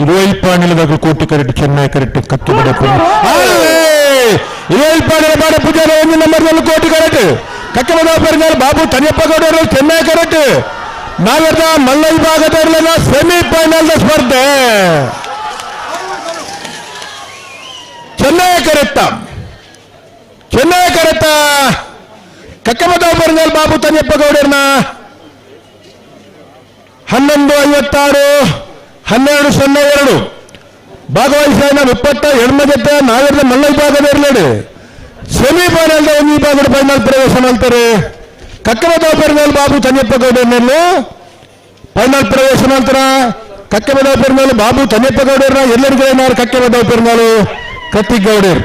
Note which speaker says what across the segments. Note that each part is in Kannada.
Speaker 1: ఇరవై పాణిల కోటి కరెక్ట్ చెన్నై కరెక్ట్ కక్కి పడే ఇరవై పాణిల పాడ పూజారి ಒಂದು ನಂಬರ್ ಕೋಟಿ ಕರೆಕ್ಟ್ ಕಕ್ಕೆ ಬದ ಪೆರುಗಾಲ್ ಬಾಬು ತನಿಯಪ್ಪ ಗೌಡರು ಚೆನ್ನೈ ಕರೆಕ್ಟ್ ನಾವೆಲ್ಲ ಮಲ್ಲ ವಿಭಾಗದವರೆಲ್ಲ ಸೆಮಿಫೈನಲ್ ಸ್ಪರ್ಧೆ ಚೆನ್ನೈ ಕರೆಕ್ಟ ಚೆನ್ನೈ ಕರೆಕ್ಟ ಕಕ್ಕೆ ಬದ ಪೆರುಗಾಲ್ ಬಾಬು ತನಿಯಪ್ಪ ಗೌಡರ್ನ ಹನ್ನೊಂದು ಐವತ್ತಾರು ಹನ್ನೆರಡು ಸೊನ್ನೆ ಎರಡು. ಭಾಗವಹಿಸಿದ ಇಪ್ಪತ್ತ ಹೆಣ್ಮ ಜೊತೆ ನಾವೆಲ್ಲ ಮಲ್ಲ ವಿಭಾಗದ ಇರಲಿ ಸೆಮಿಫೈನಲ್ ಒಂದು ವಿಭಾಗದ ಫೈನಲ್ ಪ್ರವೇಶ ಮಾಡ್ತಾರೆ. ಕಕ್ಕರ ಪೆರುಗಾಲ್ ಬಾಬು ತನ್ಯಪ್ಪ ಗೌಡರ್ನಲ್ಲಿ ಫೈನಲ್ ಪ್ರವೇಶ ನಂತರ ಕಕ್ಕಬದ ಪೆರುಗಾಲು ಬಾಬು ಚನ್ನಪ್ಪ ಗೌಡರ್ನ ಎಲ್ಲರಿಗೂ ಏನಾರು ಕಕ್ಕಬದ ಪೆರ್ಮಾಲು ಕತ್ತಿ ಗೌಡರ್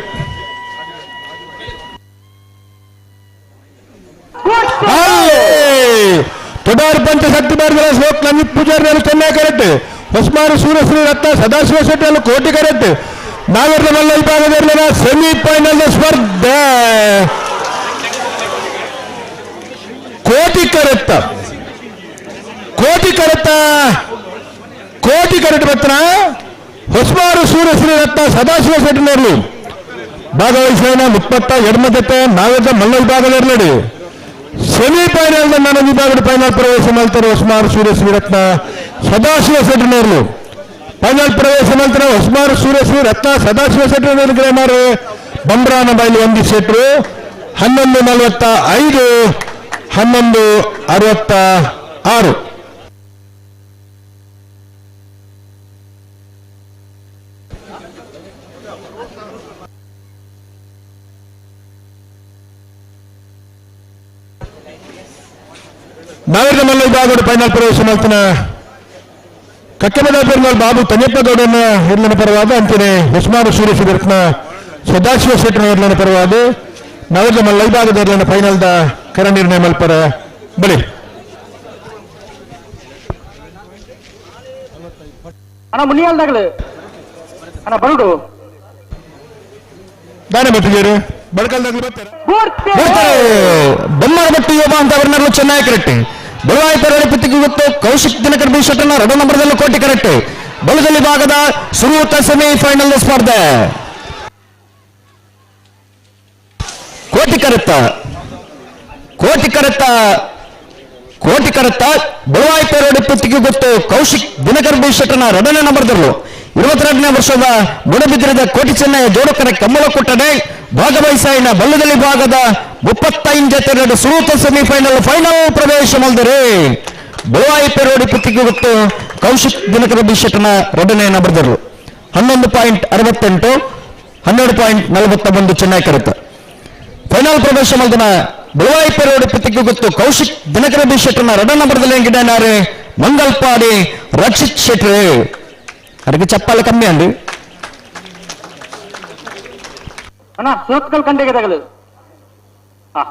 Speaker 1: ತೊಡಾರು ಪಂಚ ಶಕ್ತಿ ಮಾರ್ಗದ ಶ್ಲೋಕ್ ನಮಗೆ ಪೂಜಾರಿ ಚೆನ್ನಾಗಿ ಕರೆಕ್ಟ್ ಹೊಸಮಾರು ಸೂರ್ಯಶ್ರೀ ರತ್ನ ಸದಾಶಿವ ಶೆಟ್ಟಿ ಅಲ್ಲಿ ಕೋಟಿ ಕರೆಯುತ್ತೆ ನಾಗರ ಮಲ್ಲ ವಿಭಾಗದಲ್ಲಿನ ಸೆಮಿಫೈನಲ್ ಸ್ಪರ್ಧೆ. ಕೋಟಿ ಕರೆತ್ತ. ಕೋಟಿ ಕರೆತ್ತ. ಕೋಟಿ ಕರೆಟ್ ಬತ್ರ ಹೊಸಮಾರು ಸೂರ್ಯಶ್ರೀ ರತ್ನ ಸದಾಶಿವ ಶೆಟ್ಟಿನವರು ಭಾಗವಹಿಸಿದ ಮುಪ್ಪತ್ತ ಎಡಮ ನಾಗರ ಮಲ್ಲ ವಿಭಾಗದಲ್ಲಿ ಸೆಮಿಫೈನಲ್ ನನ್ನ ವಿಭಾಗದ ಫೈನಲ್ ಪ್ರವೇಶ ಮಾಡ್ತಾರೆ ಹೊಸಮಾರು ಸೂರ್ಯಶ್ರೀ ರತ್ನ ಸದಾಶಿವ ಸೆಟ್ಟಿನವರು ಫೈನಲ್ ಪ್ರವೇಶ ನಂತರ ಹೊಸಮಾರು ಸೂರ್ಯಶ್ರೀ ರತ್ನ ಸದಾಶಿವ ಸೆಟ್ಟಿನವರು ಗ್ರಾಮರು ಬಂಬ್ರಾನ ಬೈಲಿ ಒಂದು ಸೆಟ್ರು ಹನ್ನೊಂದು ನಲವತ್ತ ಐದು, ಹನ್ನೊಂದು ಅರವತ್ತ ಆರು. ಮಲ್ಲ ವಿಭಾಗದ ಫೈನಲ್ ಪ್ರವೇಶ ಮಾಡ್ತಾನೆ ಕಕ್ಕಮದ ಪೆರುಮಾಳ್ ಬಾಬು ತನಿಯಪ್ಪ ಗೌಡನ ಇರ್ಲಿನ ಪರವಾದ ಅಂತಾನೆ ಉಸ್ಮಾನ್ ಸೂರ್ಯ ರತ್ನ ಸದಾಶಿವ ಶೆಟ್ಟನ ಇರ್ಲಿನ ಪರವಾದ ನಾಗರಿಕ ಮಲ್ಲ ವಿಭಾಗದ ಫೈನಲ್ ಫೈನಲ್ದ ಕರ ನಿರ್ಣಯ ಮಲ್ಪರ ಬಳಿ.
Speaker 2: ಅಣ್ಣ ಮುನಿಯಾಲ್ದಾಗಲು. ಅಣ್ಣ ಬರುಡು.
Speaker 1: ದಾನೆ ಮತ್ತಿಗೆರು ಬಡಕಲ್ದಾಗ್ಲಿ ಬರ್ತಾರೆ. ಬರ್ತಾರೆ. ಬೊಮ್ಮರ ಬಟ್ಟಿ ಯೋಗ ಅಂತ ಅವರನ್ನೆಲ್ಲ ಚೆನ್ನಾಗಿ ಕರೆಕ್ಟ್. ಬಲವಾಯಿ ಪರಡಿ ಪುತ್ತಿಗೆ ಗೊತ್ತು, ಕೌಶಿಕ್ ದಿನಕರ್ ಬಿ ಎರಡು ನಂಬರ್ದಲ್ಲೂ ಕೋಟಿ ಕರೆಕ್ಟ್. ಬಲದಲ್ಲಿ ಭಾಗದ ಸುರೂತ ಸೆಮಿ ಫೈನಲ್ ಸ್ಪರ್ಧೆ. ಕೋಟಿ ಕರೆತ್ತ ಕೋಟಿ ಕರೆತ್ತ ಕೋಟಿ ಕರೆತ್ತ ಬಲವಾಯಿ ಪೇರೋಡಿ ಗೊತ್ತು, ಕೌಶಿಕ್ ದಿನಕರ್ ಬಿ ಶೆಟ್ಟನ ಎರಡನೇ ನಂಬರ್ದಲ್ಲೂ. ಇರುವತ್ತೆರಡನೇ ವರ್ಷದ ಬುಡಬಿದ್ದಿರದ ಕೋಟಿ ಚೆನ್ನೈ ಜೋಡಕರ ಕಮ್ಮಲ ಕೊಟ್ಟಡೆ ಭಾಗವಹಿಸಾಯಿನ ಬಲ್ಲದಲ್ಲಿ ಭಾಗದ ಮುಪ್ಪತ್ತೈದು ಜೊತೆ ಎರಡು ಸುರೂತ ಸೆಮಿಫೈನಲ್ ಫೈನಲ್ ಪ್ರವೇಶ ಮಾಡಿದರೆ ಬೋವಾಯಿ ಪೆರೋಡಿ ಪುತ್ತಿಗೆ ಗೊತ್ತು. ಕೌಶಿಕ್ ದಿನಕರ ಬಿ ರಡನೆಯನ್ನು ಬರೆದರು. ಹನ್ನೊಂದು ಪಾಯಿಂಟ್ ಅರವತ್ತೆಂಟು, ಹನ್ನೆರಡು ಪಾಯಿಂಟ್ ನಲವತ್ತ ಒಂದು ಚೆನ್ನಾಗಿ ಕರೆತ. ಫೈನಲ್ ಪ್ರವೇಶ ಮಾಡಿದ ಬಲವಾಯಿ ಪೆರೋಡಿ ಪುತ್ತಿಗೆ ಗೊತ್ತು. ಕೌಶಿಕ್ ದಿನಕರ ಬಿ ಶೆಟ್ಟನ ಎರಡನೇ ನಂಬರ್ದಲ್ಲಿ ಹೆಂಗಿದ್ದಾರೆ ಮಂಗಲ್ಪಾಡಿ ರಕ್ಷಿತ್ ಶೆಟ್ರಿ. ಅದಕ್ಕೆ ಚಪ್ಪಾಳೆ ಕಮ್ಮಿ ಅಂడి
Speaker 2: ಸೋತ್ಕಲ್ ಕಂಡೆಗೆ ತಗಲು ಹಾ.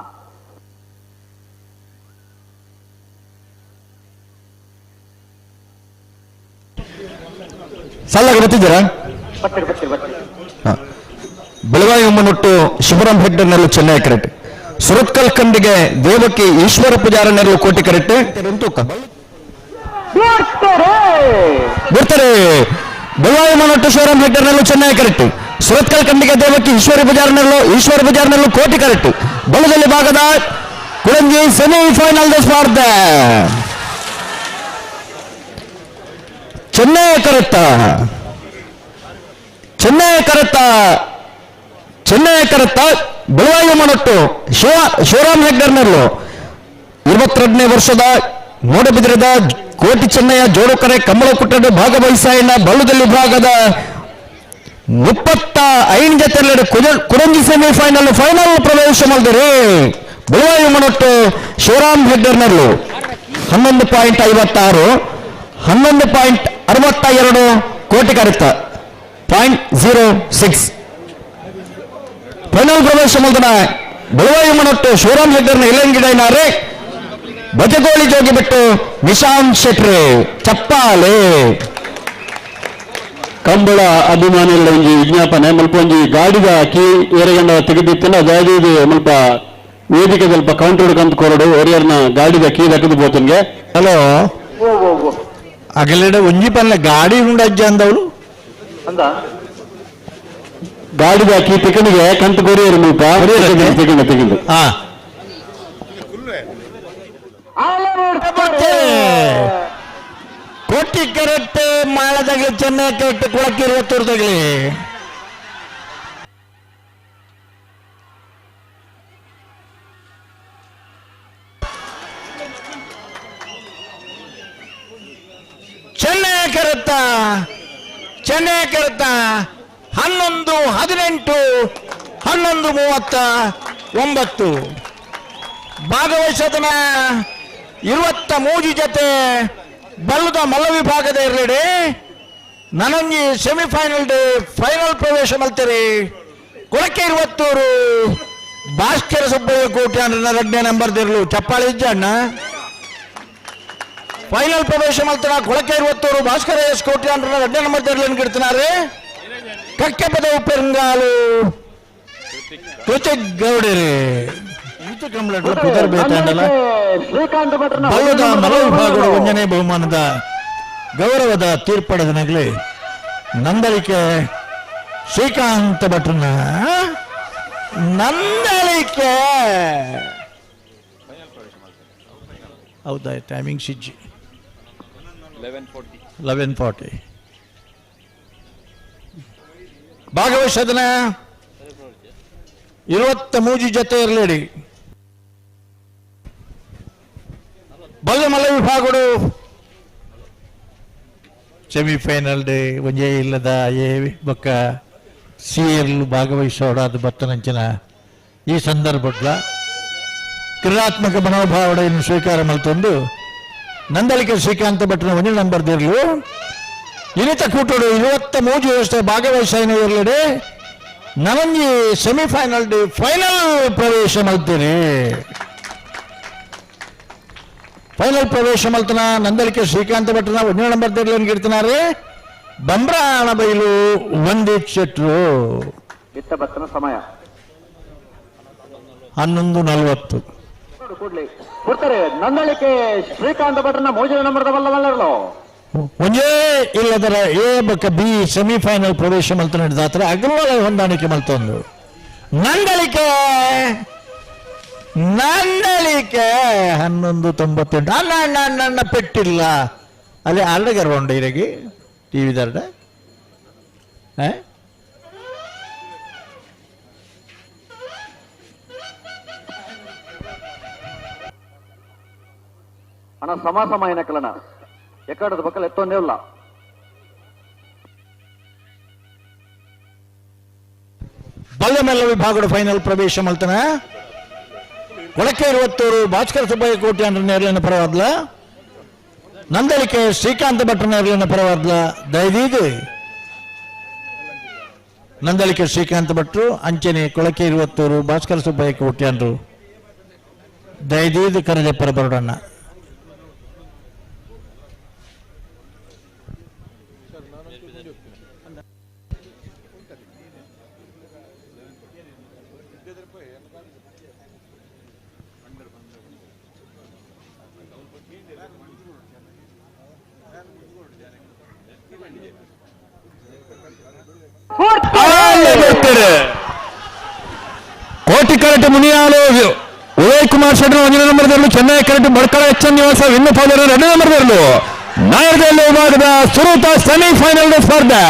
Speaker 1: ಸಲ್ಲಾಗ ಬರ್ತಿದ್ದೀರಾ?
Speaker 2: ಬರ್ತೀರಿ ಬರ್ತೀರಿ ಬರ್ತೀರಿ
Speaker 1: ಬೆಳಗಾವಿ ಉಮ್ಮನೊಟ್ಟು ಶಿವರಾಮ್ ಹೆಗ್ಡರ್ನಲ್ಲೂ ಚೆನ್ನೈ ಕರೆಕ್ಟ್. ಸುರತ್ಕಲ್ ಕಂಡಿಗೆ ದೇವಕ್ಕೆ ಈಶ್ವರ ಪೂಜಾರನೆರಳು ಕೋಟಿ ಕರೆಕ್ಟ್.
Speaker 2: ಬರ್ತಾರೆ.
Speaker 1: ಬೆಳಗಾವಿ ಉಮ್ಮನೊಟ್ಟು ಶಿವರಾಮ್ ಹೆಗ್ಡರ್ನಲ್ಲೂ ಚೆನ್ನೈ ಕರೆಕ್ಟ್. ಸುರತ್ಕಲ್ ಕಂಡಿಗೆ ದೇವಕ್ಕೆ ಈಶ್ವರಿ ಬಜಾರ್ನಲ್ಲೂ, ಈಶ್ವರ ಬಜಾರ್ನಲ್ಲೂ ಕೋಟಿ ಕರೆಕ್ಟ್ ಬಲದಲ್ಲಿ ಭಾಗದ ಕುಳಂಜಿ ಸೆಮಿಫೈನಲ್ ಸ್ಪರ್ಧೆ. ಚೆನ್ನೈ ಕರೆತ್ತ. ಚೆನ್ನೈ ಕರೆತ್ತ. ಚೆನ್ನೈ ಕರೆತ್ತ. ಬೆಳವಾಯಿ ಮನಟ್ಟು. ಶಿವ, ಶಿವರಾಮ್ ಹೆಗ್ಗರ್ನಲ್ಲು. ಇರುವತ್ತೆರಡನೇ ವರ್ಷದ ಮೂಡಬಿದಿರದ ಕೋಟಿ ಚೆನ್ನಯ್ಯ ಜೋಡುಕರೆ ಕಮಲ ಕುಟ್ಟಡ ಭಾಗವಹಿಸಾಯಿನ ಬಳ್ಳದಲ್ಲಿ ಭಾಗದ ಮುಪ್ಪತ್ತ ಐದು ಜೊತೆ ಕುರಂಜಿ ಸೆಮಿಫೈನಲ್ ಫೈನಲ್ ಪ್ರವೇಶ ಮಾಡಿದರೆ ಬೆಳವಾಯಿ ಮನಟ್ಟು ಶಿವರಾಮ್ ಹೆಗ್ಡರ್ನಲ್ಲು ಹನ್ನೊಂದು ಪಾಯಿಂಟ್ ಐವತ್ತಾರು ಹನ್ನೊಂದು ಪಾಯಿಂಟ್ ಅರವತ್ತ ಎರಡು ಕೋಟಿ ಕರೆತ್ತ ಪಾಯಿಂಟ್ ಜೀರೋ ಸಿಕ್ಸ್ ಫೈನಲ್ ಪ್ರವೇಶ ಮಾಡಿದ ಬೆಳವಾಯಿ ಮನಟ್ಟು ಶಿವರಾಮ್ ಹೆಗ್ಡರ್ನ ಇಲ್ಲಂಗಿಡನಾರೆ ಬಜಗೋಳಿ ಜೋಗಿ ಬಿಟ್ಟು ನಿಶಾಂತ್ ಶೆಟ್ರಿ ಚಪ್ಪಾಲೆ
Speaker 3: ಕಂಬಳ ಅಭಿಮಾನಿಗಳ ಒಂಜಿ ವಿಜ್ಞಾಪನೆ ಮುಲ್ಪ ಒಂಜಿ ಗಾಡಿದ ಕೀ ಏರಗಂಡ ತೆಗೆದಿತ್ತಿನ ಅದಾದಿ ಮುಲ್ಪ ವೇದಿಕೆ ಸ್ವಲ್ಪ ಕೌಂಟರ್ ಕಂತ ಕೊರಡು ಒರಿಯರ್ನ ಗಾಡಿದ ಕೀ ದಕ್ಕದು ಬೋತನ್ಗೆ.
Speaker 1: ಹಲೋ
Speaker 4: ಅಗಲಿಡ ಒಂಜಿ ಪಲ್ಲ ಗಾಡಿ ಉಂಡಜ್ಜ ಅಂದವಳು?
Speaker 2: ಅಂದ?
Speaker 3: ಗಾಡಿದ ಕೀ ತಿಕಣಿಗೆ ಕಂತ ಕೊರಿಯರು ಮುಲ್ಪ? ತೆಗೆದು ತೆಗೆದು
Speaker 4: ಹಾ. ಕೋಟಿ ಕರೆಕ್ಟ್ ಮಾಳದಾಗೆ ಚೆನ್ನೈ ಕರೆಕ್ಟ್ ಕೊಳಕಿರುವ ಚೆನ್ನಾಗಿ ಚೆನ್ನೈ ಚೆನ್ನಾಗಿ ಚೆನ್ನೈ ಕರೆತ್ತ. ಹನ್ನೊಂದು ಹದಿನೆಂಟು, ಹನ್ನೊಂದು ಮೂವತ್ತ ಒಂಬತ್ತು. ಭಾಗವಹಿಸೋದನ್ನ ಇರುವತ್ತ ಮೂಜಿ ಜೊತೆ ಬಲ್ಲದ ಮಲ್ಲ ವಿಭಾಗದ ಎರಡೆ ನನಂಗಿ ಸೆಮಿಫೈನಲ್ ಡೇ ಫೈನಲ್ ಪ್ರವೇಶ ಮಲ್ತರಿ. ಕೊಳಕೆ ಇರುವತ್ತೂರು, ಭಾಸ್ಕರ ಸುಬ್ಬಯ್ಯ ಕೋಟಿ ಅಂದ್ರೆ ಎರಡನೇ ನಂಬರ್ ದಿರ್ಲು ಚಪ್ಪಾಳೆ ಅಣ್ಣ. ಫೈನಲ್ ಪ್ರವೇಶ ಮಲ್ತನ ಕೊಳಕೆ ಇರುವತ್ತೂರು, ಭಾಸ್ಕರ ಎಸ್ ಕೋಟಿ ಅಂದ್ರೆ ಎರಡನೇ ನಂಬರ್ ದಿರ್ಲು ಕಿಡ್ತಿನಾರೆ ಕಕ್ಕೆ ಪದ ಉಪ್ಪೆರಂಗಾಲು ಕೃತಿಕ್ ಗೌಡರಿ. ಇದು ಕಂಪ್ಲೇಂಟ್ ಪುದರ್ ಬೇತಾಂಡಲ ಬಲ್ಲದ ಮಲ ವಂಜನೆ ಬಹುಮಾನದ ಗೌರವದ ತೀರ್ಪಡೆದ ನಗಲಿ ನಂದಳಿಕೆ ಶ್ರೀಕಾಂತ ಭಟ್ರನ ನಂದಳಿಕೆ ಹೌದಾ ಟೈಮಿಂಗ್ ಸಿಜ್ಜಿ ಲೆವೆನ್ ಫಾರ್ಟಿ ಭಾಗವಹಿಸೋದನ್ನ. ಇರುವತ್ತ ಮೂಜಿ ಜೊತೆ ಇರಲೇಡಿ ಬಲ್ಲ ವಿಭಾಗಗಳು. ಸೆಮಿಫೈನಲ್ ಡೇ ಒಂಜೇ ಇಲ್ಲದ ಏ ಬೊಕ್ಕ ಸಿಎಲ್ ಭಾಗವಹಿಸೋಡಾದ ಬತ್ತನಂಚಿನ ಈ ಸಂದರ್ಭಡ್ಲ ಕ್ರಿಯಾತ್ಮಕ ಮನೋಭಾವಡೆಯನ್ನು ಸ್ವೀಕಾರ ಮಲ್ತೊಂದು ನಂದಳಿಕೆ ಶ್ರೀಕಾಂತ ಭಟ್ನ ಒಂದೇ ನಂಬರ್ ದಿರ್ಲು ಇನಿತ ಕೂಟೋಡು ಇವತ್ತ ಮೂಜು ವ್ಯವಸ್ಥೆ ಭಾಗವಹಿಸಾಯಿನ ಇರಲಿಡೆ. ಸೆಮಿ ಸೆಮಿಫೈನಲ್ ಡೇ ಫೈನಲ್ ಪ್ರವೇಶ ಮಲ್ತೇನೆ ಫೈನಲ್ ಪ್ರವೇಶ ಮಲ್ತನ ನಂದಳಿಕೆ ಶ್ರೀಕಾಂತ ಭಟ್ನ ಒಂದನೇ ನಂಬರ್ ದಿರ್ಲು ಗಿಡ್ತಿನಾರೆ బంబ్రాణ ಬೈಲು
Speaker 2: వంది చెట్లు ಸಮಯ.
Speaker 4: ಹನ್ನೊಂದು ನಲವತ್ತು.
Speaker 2: ಕೊಡ್ತಾರೆ ನಂದಳಿಕೆ ಶ್ರೀಕಾಂತ ಭಟ್ರನ ಮೋಜಿನ ನಂಬರ್ ಬಲ್ಲ ಬಲ್ಲರ್ಲು
Speaker 4: ಒಂದೇ ಇಲ್ಲದರ ಎ ಬಕ್ಕ ಬಿ ಸೆಮಿಫೈನಲ್ ಪ್ರವೇಶ ಮಲ್ತ ನಡೆದಾತ್ರ ಅಗಲವಾದ ಹೊಂದಾಣಿಕೆ ಮಲ್ತೊಂದು. ನಂದಳಿಕೆ ನಂದಳಿಕೆ ಹನ್ನೊಂದು ತೊಂಬತ್ತೆಂಟು. ಅಣ್ಣ ಅಣ್ಣ ಅಣ್ಣ ಅಣ್ಣ ಪೆಟ್ಟಿಲ್ಲ. ಅಲ್ಲಿ ಅಲ್ಲಗರ ಉಂಡು ಇರಗಿ ಟಿ ವಿ ದರ್ಡ
Speaker 2: ಅಣ್ಣ ಸಮ ಸಮ ಏನಕ್ಕಲ್ಲಣ್ಣ ಎಕ್ಕಡದ ಪಕ್ಕಲ್ ಎತ್ತೊಂದೇ ಇಲ್ಲ.
Speaker 4: ಬಲ್ಲಮೆಲ್ಲ ವಿಭಾಗದ ಫೈನಲ್ ಪ್ರವೇಶ ಮಲ್ತನ ಒಳಕ್ಕೆ ಇರುವತ್ತೂರು ಭಾಸ್ಕರ ಸುಬ್ಬಯ್ಯ ಕೋಟಿ ಅಂದ್ರೆ ನೇರ್ಲಿನ ಪರವಾದ್ಲ. ನಂದಳಿಕೆ ಶ್ರೀಕಾಂತ ಭಟ್ರ ನೇರ್ಲಿನ ಪರವಾದ್ಲ. ದಯದೀದು ನಂದಳಿಕೆ ಶ್ರೀಕಾಂತ ಭಟ್ರು, ಅಂಚನೆ ಕೊಳಕೆ ಇರುವತ್ತೂರು ಭಾಸ್ಕರ ಸುಬ್ಬಯ್ಯ ಕೋಟಿ ಅಂದ್ರು. ದಯದೀದು ಕರದೆ ಪರಬರಡಣ್ಣ ಕೋಟಿ ಕರೆಟ್ ಮುನಿಯಾಲು ಉದಯ್ ಕುಮಾರ್ ಶೆಟ್ಟಿ ಒಂದನೇ ನಂಬರ್ದಲ್ಲೂ ಚೆನ್ನೈ ಕರೆಟ್ ಬಡ್ಕಳ ಎಚ್ ಎನ್ ನಿವಾಸ ಇನ್ನು ಫಾದರ್ ಎರಡನೇ ನಂಬರ್ದಲ್ಲೂ ನಾಯಕದಲ್ಲಿ ವಿಭಾಗದ ಸುರೂತ ಸೆಮಿಫೈನಲ್ ಸ್ಪರ್ಧೆ.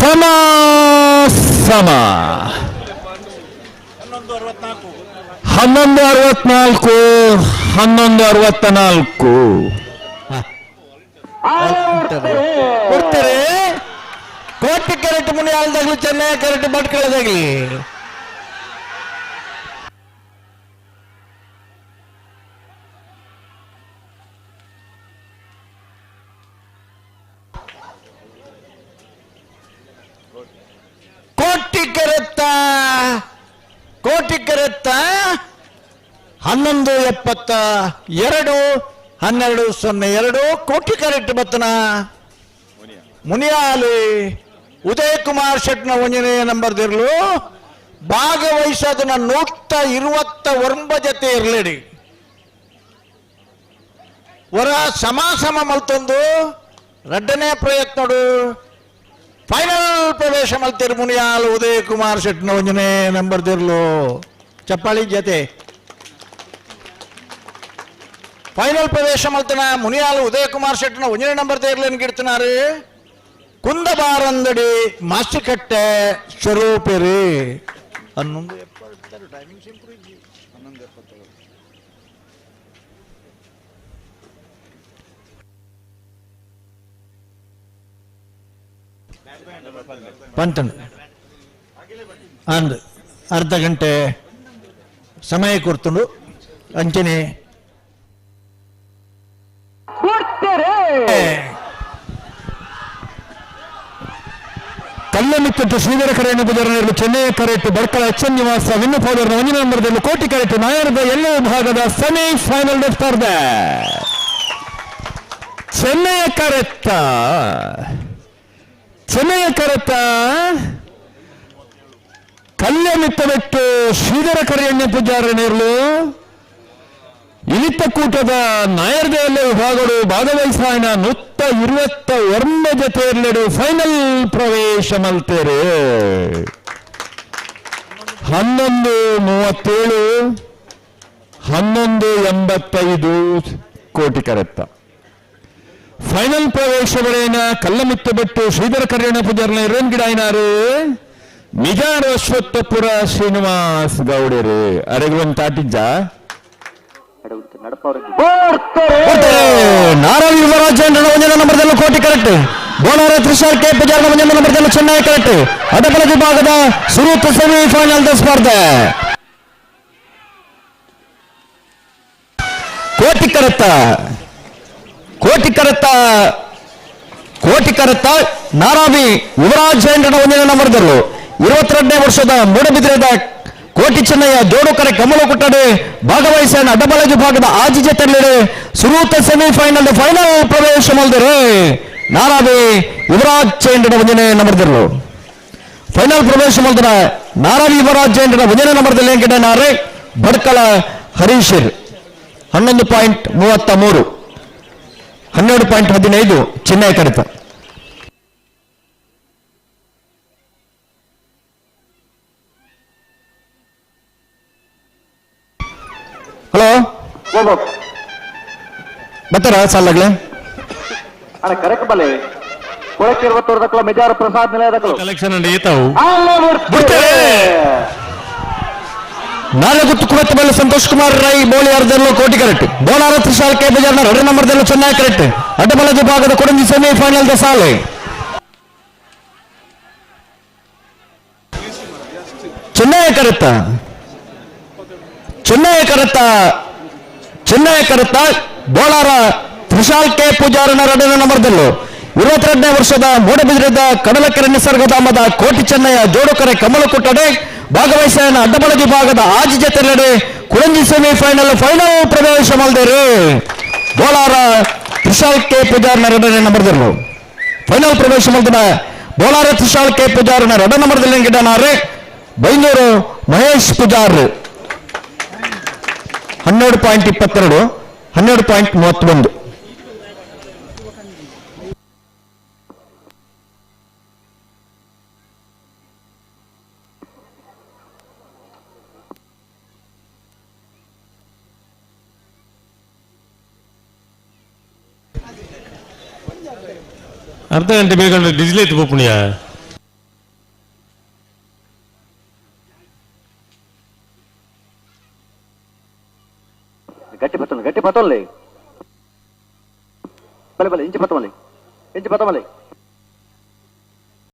Speaker 4: ಸಮ ಸಮ. ಹನ್ನೊಂದು ಅರವತ್ನಾಲ್ಕು, ಹನ್ನೊಂದು ಅರವತ್ತ ನಾಲ್ಕು ಕೊಡ್ತಾರೆ ಕೋಟಿ ಮುನಿ ಮುನಿಯಾಲ್ದಾಗ್ಲಿ ಚೆನ್ನೈ ಕರೆಕ್ಟ್ ಬಟ್ಕಳದಾಗ್ಲಿ ಕೋಟಿ ಕರೆತ್ತ ಕೋಟಿ ಕರೆತ್ತ ಹನ್ನೊಂದು ಎಪ್ಪತ್ತ ಎರಡು ಹನ್ನೆರಡು ಸೊನ್ನೆ ಎರಡು ಕೋಟಿ ಕರೆಕ್ಟ್ ಬತ್ತನ ಮುನಿಯಾಲಿ ಉದಯ್ ಕುಮಾರ್ ಶೆಟ್ನ ಒಂಜನೇ ನಂಬರ್ ದಿರ್ಲು. ಭಾಗವಹಿಸೋದನ್ನ ನೂತ್ತ ಇರುವತ್ತ ವರ್ಮ ಜೊತೆ ಇರ್ಲೇಡಿ. ವರ ಸಮ ಮಲ್ತೊಂದು. ರಡ್ಡನೇ ಪ್ರಯತ್ನಡು ಫೈನಲ್ ಪ್ರವೇಶ ಮಲ್ತಿರು ಮುನಿಯಾಲ್ ಉದಯ್ ಕುಮಾರ್ ಶೆಟ್ನ ಒಂಜನೆ ನಂಬರ್ ತಿರ್ಲು ಚಪ್ಪಾಳಿ ಜತೆ. ಫೈನಲ್ ಪ್ರವೇಶ ಮಲ್ತನ ಮುನಿಯಾಲ್ ಉದಯ್ ಕುಮಾರ್ ಶೆಟ್ನ ಒಂಜನೇ ನಂಬರ್ ತೇರ್ಲೇನ್ ಗಿಡ್ತಿನಾರು ಕುಂದಬಾರಂದಡಿ ಮಾಸ್ಟಿಕಟ್ಟೆ ಸ್ವರೂಪರಿ ಹನ್ನೊಂದು ಎಪ್ಪತ್ತು ಟೈಮಿಂಗ್ ಸಿಂಪ್ರೂವ್ ಇದ್ದಿ ಹನ್ನೊಂದು ಎಪ್ಪತ್ತೇಳು ಪಂತನ್
Speaker 1: ಕಲ್ಲಮಿತ್ತಟ್ಟು ಶ್ರೀಧರ ಕರೆ ಬುಧರನ್ನು ಚೆನ್ನೈ ಕರೆಟ್ಟು ಬರ್ಕಳ ಎಚ್ ಎನ್ ನಿವಾಸ ವಿನ್ನಪೋದರ ಒಂದಿನ ನಂಬರ್ದಲ್ಲಿ ಕೋಟಿ ಕರೆಟ್ಟು ನಾಯರದ ಎಲ್ಲ ವಿಭಾಗದ ಸೆಮಿ ಫೈನಲ್ ಸ್ಪರ್ಧೆ. ಚೆನ್ನೈ ಕರೆತ್ತ. ಚೆನ್ನೈಯ ಕರೆತ್ತ. ಕಲ್ಯಮಿತ್ತಬೆಟ್ಟು ಶ್ರೀಧರ ಕರೆಯಣ್ಣ ಪೂಜಾರನೇರ್ಲು ಇಳಿತ ಕೂಟದ ನಾಯರ್ದೆಲ್ಲ ವಿಭಾಗಗಳು ಭಾಗವಹಿಸಾಯಣ ನುತ್ತ ಇರುವತ್ತ ವರ್ಮ ಜೊತೆಯಲ್ಲೆಡು ಫೈನಲ್ ಪ್ರವೇಶ ಮಲ್ತೇರು. ಹನ್ನೊಂದು ಮೂವತ್ತೇಳು, ಹನ್ನೊಂದು ಎಂಬತ್ತೈದು ಕೋಟಿ ಕರೆತ್ತ. ಫೈನಲ್ ಪ್ರವೇಶಗಳೇನ ಕಲ್ಲಮಿತ್ತು ಬಿಟ್ಟು ಶ್ರೀಧರ ಕಲ್ಯಾಣ ಪೂಜಾರ್ನ ಇರೋನ್ ಗಿಡ ಏನಾರು? ನಿಜಾರ ಅಶ್ವತ್ಥಪುರ ಶ್ರೀನಿವಾಸ್ ಗೌಡರು. ಅರೆಗುವನ್ ತಾಟಿಜ್ಜ ನಾರಾಯಣ ಯುವರಾಜೇಂದ್ರ ಒಂದನೇ ನಂಬರ್ದಲ್ಲೂ ಕೋಟಿ ಕರೆಕ್ಟ್. ಬೋನಾರ ತ್ರಿಶಾಲ್ ಕೆ ಪೂಜಾರ ಒಂದನೇ ನಂಬರ್ದಲ್ಲೂ ಚೆನ್ನೈ ಕರೆಕ್ಟ್. ಅಡಪಲ ವಿಭಾಗದ ಸುರೂತ್ ಸೆಮಿಫೈನಲ್ ಸ್ಪರ್ಧೆ. ಕೋಟಿ ಕರೆತ್ತ. ಕೋಟಿ ಕರೆತ್ತ. ಕೋಟಿ ಕರೆತ್ತ ನಾರಾವಿ ಯುವರಾಜೇಂದ್ರನ ಒಂದಿನ ನಂಬರ್ದಲ್ಲೂ ಇರುವತ್ತೆರಡನೇ ವರ್ಷದ ಮೂಡಬಿದ್ರದ ಕೋಟಿ ಚೆನ್ನಯ್ಯ ಜೋಡುಕರೆ ಕಮಲ ಕುಟ್ಟಡೆ ಭಾಗವಹಿಸಿದ ಅಡ್ಡಬಲ ಭಾಗದ ಆಜಿ ಜೊತೆಯಲ್ಲಿ ಸುರೂತ ಸೆಮಿಫೈನಲ್ ಫೈನಲ್ ಪ್ರವೇಶ ಮಲ್ದರು ನಾರಾವಿ ಯುವರಾಜ್ ಚೇಂಡಿನ ವಜನೆ ನಮರ್ದಿರಲು ಫೈನಲ್ ಪ್ರವೇಶ ಮಾಡಿದ್ರ ನಾರಾವಿ ಯುವರಾಜ್ ಜೈಂದ್ರ ನಮರ್ದಲ್ಲಿ ನಂಬರ್ದಲ್ಲಿ ಎಂಕಿದ್ದಾರೆ ಬಡ್ಕಳ ಹರೀಶರ್ ಹನ್ನೊಂದು ಪಾಯಿಂಟ್ ಮೂವತ್ತ ಮೂರು. ಹನ್ನೆರಡು ಪಾಯಿಂಟ್ ಹದಿನೈದು ಚೆನ್ನೈ ಕಡಿತ.
Speaker 2: ಹೋಗ್ಬೇಕು
Speaker 1: ಬರ್ತಾರ ಸಾಲಾಗ್ಲೆ
Speaker 2: ಅಣ್ಣ ಕರೆಕ್ಟ್ ಬಲೆ ಕೊಳಕ್ಕೆ ಇರುವತ್ತೂರದಕ್ಕಲ ಮೆಜಾರ್ ಪ್ರಸಾದ್ ನಿಲಯದಕ್ಕಲು
Speaker 3: ಕಲೆಕ್ಷನ್ ನಡೀತಾವು
Speaker 2: ಅಲ್ಲೇ
Speaker 1: ಬಿಡ್ತಾರೆ. ನಾಳೆ ಗುತ್ತು ಕುವೆತ್ತ ಮೇಲೆ ಸಂತೋಷ್ ಕುಮಾರ್ ರೈ ಬೋಳಿ ಅರ್ಧದಲ್ಲೂ ಕೋಟಿ ಕರೆಕ್ಟ್. ಬೋಲಾರ ತ್ರಿಶಾಲ್ ಕೆ ಬಜಾರ್ನ ಎರಡು ನಂಬರ್ದಲ್ಲೂ ಚೆನ್ನಾಗಿ ಕರೆಕ್ಟ್. ಅಡ್ಡಬಲ ವಿಭಾಗದ ಕೊಡಂಜಿ ಸೆಮಿಫೈನಲ್ ದ ಸಾಲೆ. ಚೆನ್ನೈ ಕರೆತ್ತ. ಚೆನ್ನೈ ಕರೆತ್ತ. ಚೆನ್ನೈ ಕರೆತ ಬೋಲಾರ ತ್ರಿಶಾಲ್ ಕೆ ಪೂಜಾರನ ಎರಡನೇ ನಂಬರ್ದಲ್ಲೂ ಇರುವತ್ತೆರಡನೇ ವರ್ಷದ ಮೂಡಬಿದ್ರದ ಕಡಲಕೆರೆ ನಿಸರ್ಗಧಾಮದ ಕೋಟಿ ಚೆನ್ನಯ್ಯ ಜೋಡುಕರೆ ಕಮಲ ಕೊಟ್ಟಡೆ ಭಾಗವಹಿಸಿದ ಅಡ್ಡಬಲ ವಿಭಾಗದ ಆಜಿ ಜೊತೆಲೆಡೆ ಕುಳಂಜಿ ಸೆಮಿಫೈನಲ್ ಫೈನಲ್ ಪ್ರವೇಶ ಮಾಡಿದರು ಬೋಳಾರ ತ್ರಿಶಾಲ್ ಕೆ ಪೂಜಾರನ ಎರಡನೇ ನಂಬರ್ದಲ್ಲು ಫೈನಲ್ ಪ್ರವೇಶ ಮಾಡಿದ ಬೋಳಾರ ತ್ರಿಶಾಲ್ ಕೆ ಪೂಜಾರನ ಎರಡನೇ ನಂಬರ್ದಲ್ಲಿ ಗಿಡನಾರೆ ಬೈಂದೂರು ಮಹೇಶ್ ಪೂಜಾರ್. ಹನ್ನೆರಡು ಪಾಯಿಂಟ್ ಇಪ್ಪತ್ತೆರಡು ಹನ್ನೆರಡು ಪಾಯಿಂಟ್ ಮೂವತ್ತೊಂದು
Speaker 3: ಅರ್ಧ ಗಂಟೆ ಬೇಕಂದ್ರೆ ಡಿಜಿಲ್ ಐತಿ ಪುಣ್ಯ